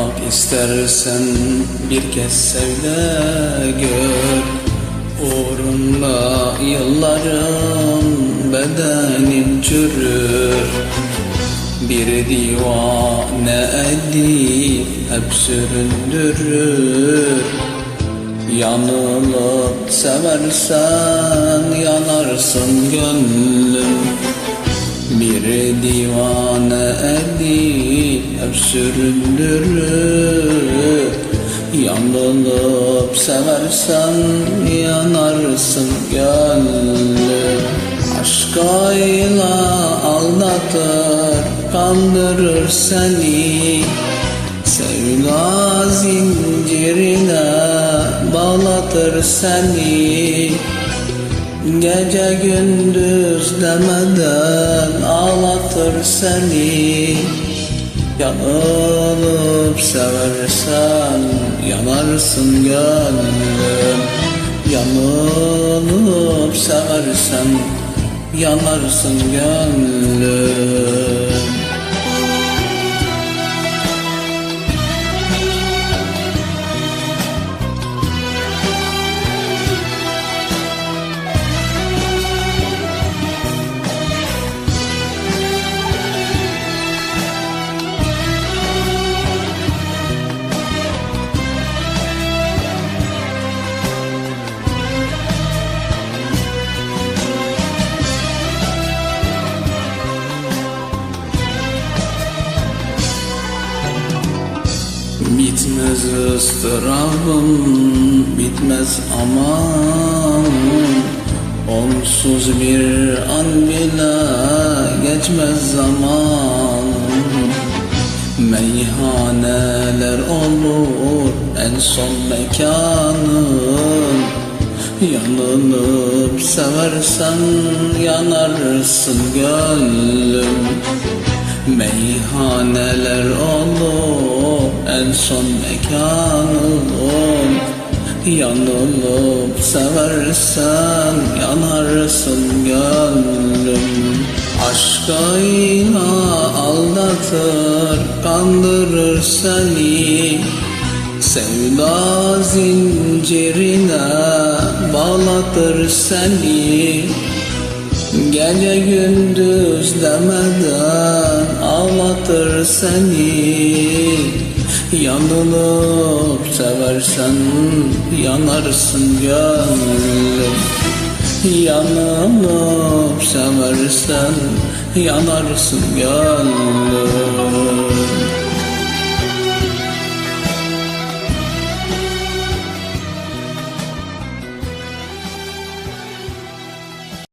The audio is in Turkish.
Yakılmak istersen bir kez sevde gör. Uğrunda yıllarım bedenim çürür. Bir divane edip hep süründürür. Yanılıp seversen yanarsın gönlüm Bir divane edip hep süründürür. Yanılıp seversen yanarsın gönlüm Aşkıyla aldatır kandırır seni. Sevda zincirine bağlatır seni Gece gündüz demeden ağlatır seni. Yanılıp seversen yanarsın gönlüm. Yanılıp seversen yanarsın gönlüm Bitmez ıstırabım, bitmez aman. Onsuz bir an bile geçmez zaman. Meyhaneler olur en son mekanın. Yanılıp seversen yanarsın gönlüm. Meyhaneler olur en son mekanın Yanılıp seversen yanarsın gönlüm. Aşkıyla aldatır kandırır seni. Sevda zincirine bağlatır seni. Gece gündüz demeden ağlatır seni Yanılıp seversen yanarsın gönlüm. Yanılıp seversen yanarsın gönlüm